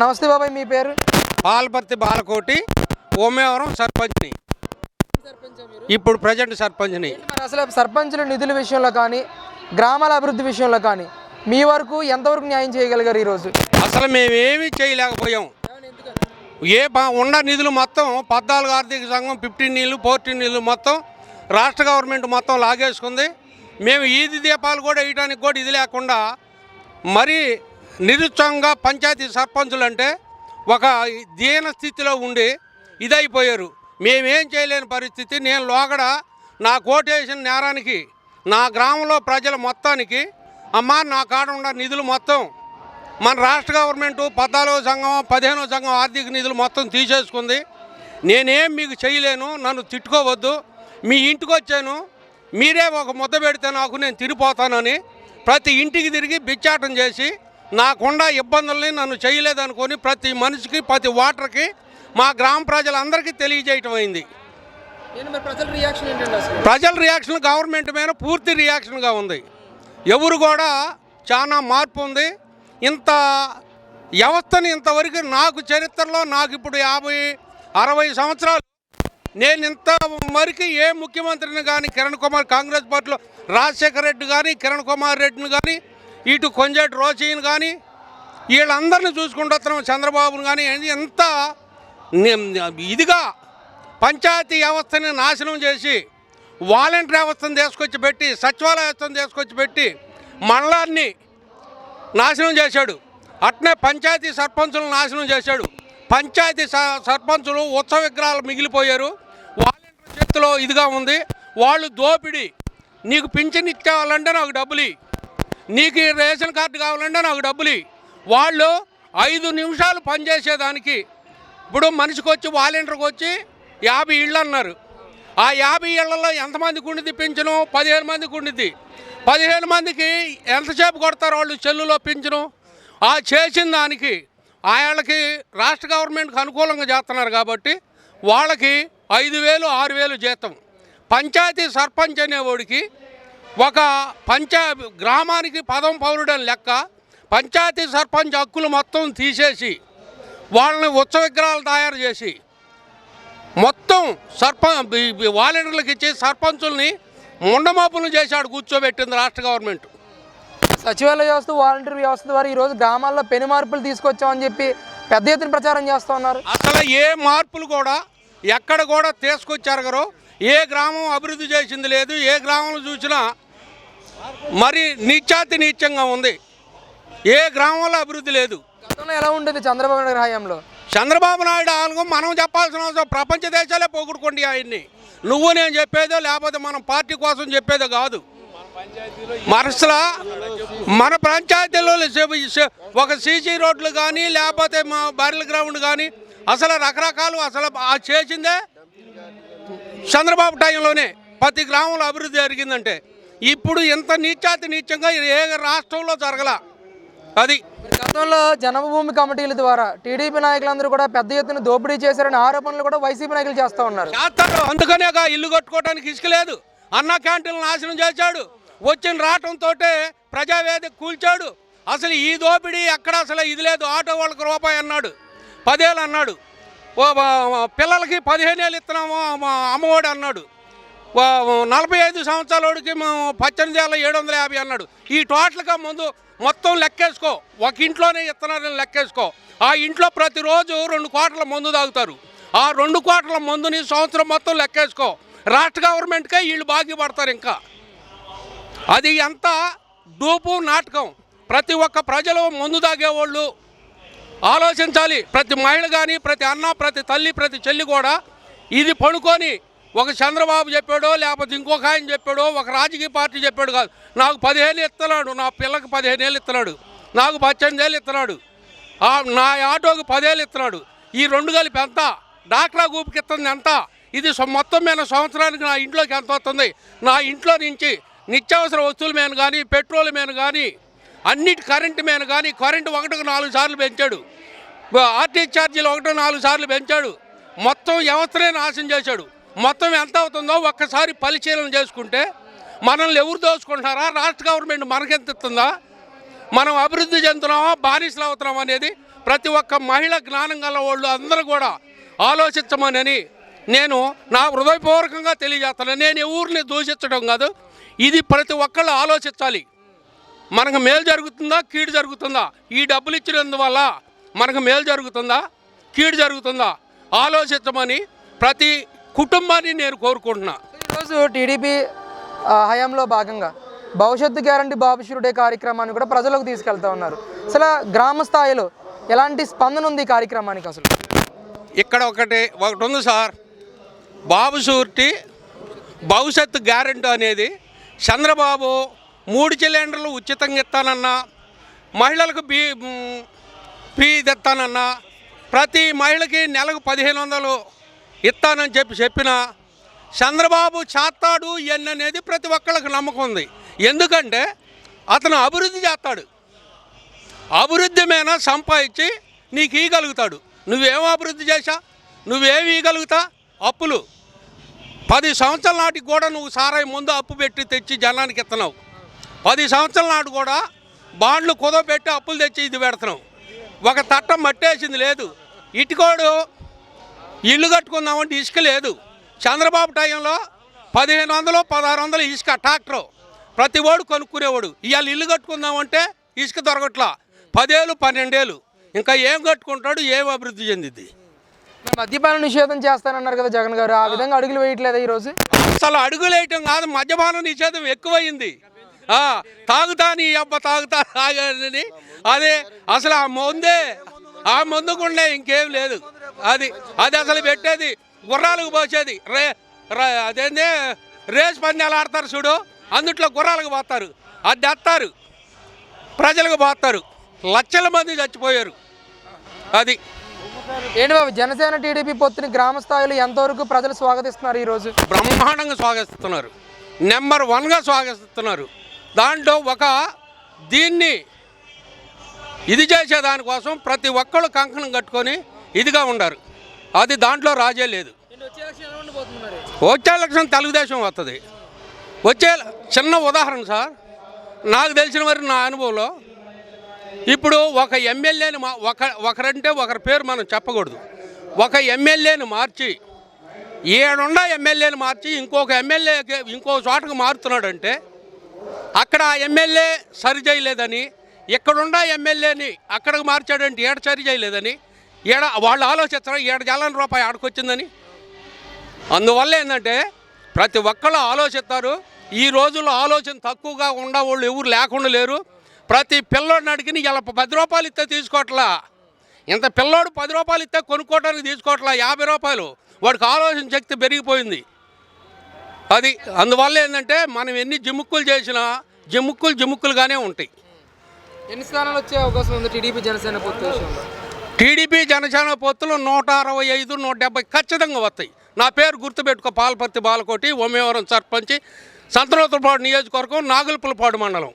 నమస్తే బాబాయ్ మీ పేరు? పాల్పర్తి బాలకోటి ఓమేవరం సర్పంచ్ని. ఇప్పుడు ప్రజెంట్ సర్పంచ్ని. అసలు సర్పంచుల నిధుల విషయంలో కానీ గ్రామాల అభివృద్ధి విషయంలో కానీ మీ వరకు ఎంతవరకు న్యాయం చేయగలిగారు ఈరోజు? అసలు మేమేమీ చేయలేకపోయాం. ఏ ఉన్న నిధులు మొత్తం పద్నాలుగు ఆర్థిక సంఘం ఫిఫ్టీన్ నీళ్ళు ఫోర్టీన్ నీళ్ళు మొత్తం రాష్ట్ర గవర్నమెంట్ మొత్తం లాగేసుకుంది. మేము ఈది దీపాలు కూడా వేయడానికి కూడా ఇది లేకుండా మరీ నిరుత్సాహంగా పంచాయతీ సర్పంచులు అంటే ఒక దీన స్థితిలో ఉండి ఇదైపోయారు. మేమేం చేయలేని పరిస్థితి. నేను లోగడ నా కోటేషన్ నేరానికి నా గ్రామంలో ప్రజల మొత్తానికి అమ్మా నా కాడ ఉన్న నిధులు మొత్తం మన రాష్ట్ర గవర్నమెంట్ పద్నాలుగో సంఘం పదిహేనో సంఘం ఆర్థిక నిధులు మొత్తం తీసేసుకుంది. నేనేం మీకు చేయలేను నన్ను తిట్టుకోవద్దు. మీ ఇంటికి వచ్చాను. మీరే ఒక ముద్ద పెడితే నాకు నేను తిరిగిపోతానని ప్రతి ఇంటికి తిరిగి బిచ్చాటం చేసి నాకున్న ఇబ్బందుల్ని నన్ను చేయలేదనుకొని ప్రతి మనిషికి ప్రతి ఓటర్కి మా గ్రామ ప్రజలందరికీ తెలియజేయటం అయింది. ప్రజల రియాక్షన్ గవర్నమెంట్ మీద పూర్తి రియాక్షన్గా ఉంది. ఎవరు కూడా చాలా మార్పు ఉంది. ఇంత వ్యవస్థని ఇంతవరకు నాకు చరిత్రలో నాకు ఇప్పుడు యాభై అరవై సంవత్సరాలు నేను ఇంత వరకు ఏ ముఖ్యమంత్రిని కానీ కిరణ్ కుమార్ కాంగ్రెస్ పార్టీలో రాజశేఖర రెడ్డి కానీ కిరణ్ కుమార్ రెడ్డిని కానీ ఇటు కొంజేటి రోచయ్యను కానీ వీళ్ళందరినీ చూసుకుంటూ వస్తున్నాం చంద్రబాబును కానీ. ఎంత ని- ఇదిగా పంచాయతీ వ్యవస్థని నాశనం చేసి వాలంటీర్ వ్యవస్థను తీసుకొచ్చి పెట్టి సచివాలయ వ్యవస్థను తీసుకొచ్చి పెట్టి మండలాన్ని నాశనం చేశాడు. అట్నే పంచాయతీ సర్పంచులను నాశనం చేశాడు. పంచాయతీ స- సర్పంచులు ఉత్సవ విగ్రహాలు మిగిలిపోయారు. వాలంటీర్ చేతిలో ఇదిగా ఉంది. వాళ్ళు దోపిడీ. నీకు పింఛన్ ఇచ్చేవాళ్ళంటే నాకు డబ్బులు నీకు ఈ రేషన్ కార్డు కావాలంటే నాకు డబ్బులు వాళ్ళు ఐదు నిమిషాలు పనిచేసేదానికి ఇప్పుడు మనిషికి వచ్చి వాలంటీర్కి వచ్చి యాభై ఇళ్ళు అన్నారు. ఆ యాభై ఇళ్ళలో ఎంతమందికి ఉండిద్ది పింఛను? పదిహేను మందికి ఉండిద్ది. పదిహేను మందికి ఎంతసేపు కొడతారు వాళ్ళు చెల్లులో పింఛను? ఆ చేసిన దానికి వాళ్ళకి రాష్ట్ర గవర్నమెంట్కి అనుకూలంగా చేస్తున్నారు కాబట్టి వాళ్ళకి ఐదు వేలు ఆరు వేలు జీతం. పంచాయతీ సర్పంచ్ అనేవాడికి ఒక పంచా గ్రామానికి పదం పౌరుడని లెక్క పంచాయతీ సర్పంచ్ హక్కులు మొత్తం తీసేసి వాళ్ళని ఉత్సవ విగ్రహాలు తయారు చేసి మొత్తం సర్ప ఈ- ఈ వాలంటీర్లకు ఇచ్చి సర్పంచుల్ని ముండమాపులు చేశాడు కూర్చోబెట్టింది రాష్ట్ర గవర్నమెంట్. సచివాలయ వ్యవస్థ వాలంటీర్ వ్యవస్థ ద్వారా ఈరోజు గ్రామాల్లో పెను మార్పులు తీసుకొచ్చామని చెప్పి పెద్ద ఎత్తున ప్రచారం చేస్తూ ఉన్నారు. అసలు ఏ మార్పులు కూడా ఎక్కడ కూడా తీసుకొచ్చారు గారు ఏ గ్రామం అభివృద్ధి చేసింది లేదు. ఏ గ్రామంలో చూసినా మరి నీచాతి నీచంగా ఉంది. ఏ గ్రామంలో అభివృద్ధి లేదు. గతంలో ఎలా ఉండేది చంద్రబాబు నాయుడు హయాంలో? చంద్రబాబు నాయుడు ఆల్గో మనం చెప్పాల్సిన అవసరం ప్రపంచ దేశాలే పోగొట్టుకోండి ఆయన్ని. నువ్వు నేను చెప్పేదో లేకపోతే మనం పార్టీ కోసం చెప్పేదో కాదు. మనసులా మన పంచాయతీలో ఒక సీసీ రోడ్లు కానీ లేకపోతే మా బర్రెల గ్రౌండ్ కానీ అసలు రకరకాలు అసలు చేసిందే చంద్రబాబు టైంలోనే. ప్రతి గ్రామంలో అభివృద్ధి జరిగిందంటే. ఇప్పుడు ఇంత నీచాతి నీచంగా ఏ రాష్ట్రంలో జరగల? అది. గతంలో జన్మభూమి కమిటీల ద్వారా టీడీపీ నాయకులందరూ కూడా పెద్ద ఎత్తున దోపిడీ చేశారనే ఆరోపణలు కూడా వైసీపీ నాయకులు చేస్తూ ఉన్నారు. అందుకనే ఇల్లు కట్టుకోవడానికి ఇసుక లేదు. అన్న క్యాంటీన్లు నాశనం చేశాడు. వచ్చిన రావటంతో ప్రజావేదిక కూల్చాడు. అసలు ఈ దోపిడీ ఎక్కడ అసలు ఇది లేదు. ఆటో వాళ్ళకి రూపాయి అన్నాడు. పదేళ్ళు అన్నాడు. పిల్లలకి పదిహేను ఏళ్ళు ఇస్తున్నాము అమ్మఒడి అన్నాడు. నలభై ఐదు సంవత్సరాలకి మేము పద్దెనిమిది ఏడు వందల యాభై అన్నాడు. ఈ టోటల్గా ముందు మొత్తం లెక్కేసుకో. ఒక ఇంట్లోనే ఇత్తనాలను లెక్కేసుకో. ఆ ఇంట్లో ప్రతిరోజు రెండు కోట్ల మందు తాగుతారు. ఆ రెండు కోట్ల మందుని సంవత్సరం మొత్తం లెక్కేసుకో. రాష్ట్ర గవర్నమెంట్కే వీళ్ళు బాకీ ఇంకా. అది ఎంత? డూపు నాటకం. ప్రతి ఒక్క ప్రజలు మందు తాగేవాళ్ళు. ఆలోచించాలి. ప్రతి మహిళ కానీ ప్రతి అన్న ప్రతి తల్లి ప్రతి చెల్లి కూడా ఇది పడుకొని ఒక చంద్రబాబు చెప్పాడో లేకపోతే ఇంకొక ఆయన చెప్పాడో ఒక రాజకీయ పార్టీ చెప్పాడు కాదు. నాకు పదిహేను ఇస్తున్నాడు నా పిల్లకి పదిహేను ఏళ్ళు ఇస్తున్నాడు నాకు పద్దెనిమిది ఏళ్ళు ఇస్తున్నాడు నా ఆటోకి పదేళ్ళు ఇస్తున్నాడు ఈ రెండు కలిపి ఎంత? డాక్టర్ గూపుకి ఇస్తుంది ఎంత? ఇది మొత్తం మీద సంవత్సరానికి నా ఇంట్లోకి ఎంత వస్తుంది? నా ఇంట్లో నుంచి నిత్యావసర వస్తువుల మీద కానీ పెట్రోల్ మీద కానీ అన్నిటి కరెంటు మీద కానీ కరెంటు ఒకటికి నాలుగు సార్లు పెంచాడు. ఆర్టీ ఛార్జీలు ఒకటి నాలుగు సార్లు పెంచాడు. మొత్తం వ్యవస్థనే నాశనం చేశాడు. మొత్తం ఎంత అవుతుందో ఒక్కసారి పరిశీలన చేసుకుంటే మనల్ని ఎవరు దోచుకుంటున్నారా? రాష్ట్ర గవర్నమెంట్ మనకెంత ఇస్తుందా? మనం అభివృద్ధి చెందుతున్నామా? బానిసలు అవుతున్నామా అనేది ప్రతి ఒక్క మహిళ జ్ఞానం గల వాళ్ళు అందరూ కూడా ఆలోచించమని నేను నా హృదయపూర్వకంగా తెలియజేస్తాను. నేను ఎవరిని దూషించడం కాదు ఇది ప్రతి ఒక్కళ్ళు ఆలోచించాలి. మనకు మేలు జరుగుతుందా? కీడు జరుగుతుందా? ఈ డబ్బులు ఇచ్చినందువల్ల మనకు మేలు జరుగుతుందా? కీడు జరుగుతుందా? ఆలోచించమని ప్రతి కుటుంబాన్ని నేను కోరుకుంటున్నా. ఈరోజు టీడీపీ హయాంలో భాగంగా భవిష్యత్తు గ్యారంటీ బాబుషురుడే కార్యక్రమాన్ని కూడా ప్రజలకు తీసుకెళ్తా ఉన్నారు. అసలు గ్రామ స్థాయిలో ఎలాంటి స్పందన ఉంది ఈ కార్యక్రమానికి అసలు? ఇక్కడ ఒకటి ఒకటి ఉంది సార్. బాబు షూరిటీ భవిష్యత్తు గ్యారెంటీ అనేది చంద్రబాబు మూడు సిలిండర్లు ఉచితంగా ఇస్తానన్నా మహిళలకు బీ ఫీ తెస్తానన్నా ప్రతి మహిళకి నెలకు పదిహేను వందలు ఇస్తానని చెప్పి చెప్పిన చంద్రబాబు చేస్తాడు ఇవన్నీ అనేది ప్రతి ఒక్కళ్ళకి నమ్మకం ఉంది. ఎందుకంటే అతను అభివృద్ధి చేస్తాడు. అభివృద్ధి మీద సంపాదించి నీకు ఇవ్వగలుగుతాడు నువ్వేం అభివృద్ధి చేశా? నువ్వేమి ఇవ్వగలుగుతా అప్పులు. పది సంవత్సరాల నాటికి కూడా నువ్వు సారాయి ముందు అప్పు పెట్టి తెచ్చి జనానికి ఇస్తున్నావు పది సంవత్సరాల నాటి కూడా బాండ్లు కుదవపెట్టి అప్పులు తెచ్చి ఇది పెడుతున్నావు. ఒక తట్టం మట్టేసింది లేదు. ఇటుకోడు ఇల్లు కట్టుకుందామంటే ఇసుక లేదు. చంద్రబాబు టైంలో పదిహేను వందలు పదహారు వందలు ఇసుక ట్రాక్టర్. ప్రతి వాడు కొనుక్కునేవాడు. ఇవాళ ఇల్లు కట్టుకుందామంటే ఇసుక దొరకట్లా. పదేళ్ళు పన్నెండేళ్ళు. ఇంకా ఏం కట్టుకుంటాడు ఏం అభివృద్ధి చెందిద్ది? మరి మద్యపాన నిషేధం చేస్తానన్నారు కదా జగన్ గారు. ఆ విధంగా అడుగులు వేయట్లేదా ఈరోజు? అసలు అడుగులేయటం కాదు మద్యపాన నిషేధం ఎక్కువయింది. ఆ, తాగుతా నీ అబ్బ తాగుతా తాగని అదే అసలు ఆ ముందే ఆ ముందుకుండే ఇంకేం లేదు. అది అది అసలు పెట్టేది గుర్రాలకు పోసేది. రే అదేంది? రేస్ పందాలు ఆడతారు చూడు అందుట్లో గుర్రాలకు పోతారు. అది తెస్తారు ప్రజలకు పోతారు. లక్షల మంది చచ్చిపోయారు. అది. ఏంటి బాబు జనసేన టీడీపీ పొత్తుని గ్రామ స్థాయిలో ఎంతవరకు ప్రజలు స్వాగతిస్తున్నారు ఈరోజు? బ్రహ్మాండంగా స్వాగతిస్తున్నారు. నెంబర్ వన్గా స్వాగతిస్తున్నారు. దాంట్లో ఒక దీన్ని ఇది చేసే దానికోసం ప్రతి ఒక్కళ్ళు కంకణం కట్టుకొని ఇదిగా ఉండారు. అది దాంట్లో రాజే లేదు. వచ్చే ఎలక్షన్ తెలుగుదేశం వస్తుంది వచ్చే చిన్న ఉదాహరణ సార్. నాకు తెలిసిన వరకు నా అనుభవంలో ఇప్పుడు ఒక ఎమ్మెల్యేని మా ఒక ఒకరంటే ఒకరి పేరు మనం చెప్పకూడదు. ఒక ఎమ్మెల్యేని మార్చి ఏడుండా ఎమ్మెల్యేని మార్చి ఇంకొక ఎమ్మెల్యేకి ఇంకో చోటకు మారుతున్నాడంటే అక్కడ ఆ ఎమ్మెల్యే సరి చేయలేదని ఇక్కడున్న ఎమ్మెల్యేని అక్కడికి మార్చాడంటే ఏడ సరి చేయలేదని ఏడ వాళ్ళు ఆలోచిస్తారు ఏడు జలాల రూపాయి ఆడుకొచ్చిందని. అందువల్ల ఏంటంటే ప్రతి ఒక్కళ్ళు ఆలోచిస్తారు ఈ రోజుల్లో ఆలోచన తక్కువగా ఉండేవాళ్ళు ఎవరు లేకుండా లేరు. ప్రతి పిల్లోడిని అడిగిన ఇలా పది రూపాయలు ఇస్తే తీసుకోవట్లా? ఇంత పిల్లోడు పది రూపాయలు ఇస్తే కొనుక్కోవడానికి తీసుకోవట్లా? యాభై రూపాయలు. వాడికి ఆలోచన శక్తి పెరిగిపోయింది. అది అందువల్ల ఏంటంటే మనం ఎన్ని జిమ్ముక్కులు చేసినా జిమ్ముక్కులు జిమ్ముక్కులుగానే ఉంటాయి. ఎన్ని స్థానాలు వచ్చే అవకాశం ఉంది టీడీపీ జనసేన పొత్తు టీడీపీ జనసేన పొత్తులు నూట అరవై ఐదు నూట డెబ్బై ఖచ్చితంగా వస్తాయి. నా పేరు గుర్తుపెట్టుకో పాలపర్తి బాలకోటి ఓమేవరం సర్పంచి సంతనోత్తరపాడు నియోజకవర్గం నాగులపులపాడు మండలం.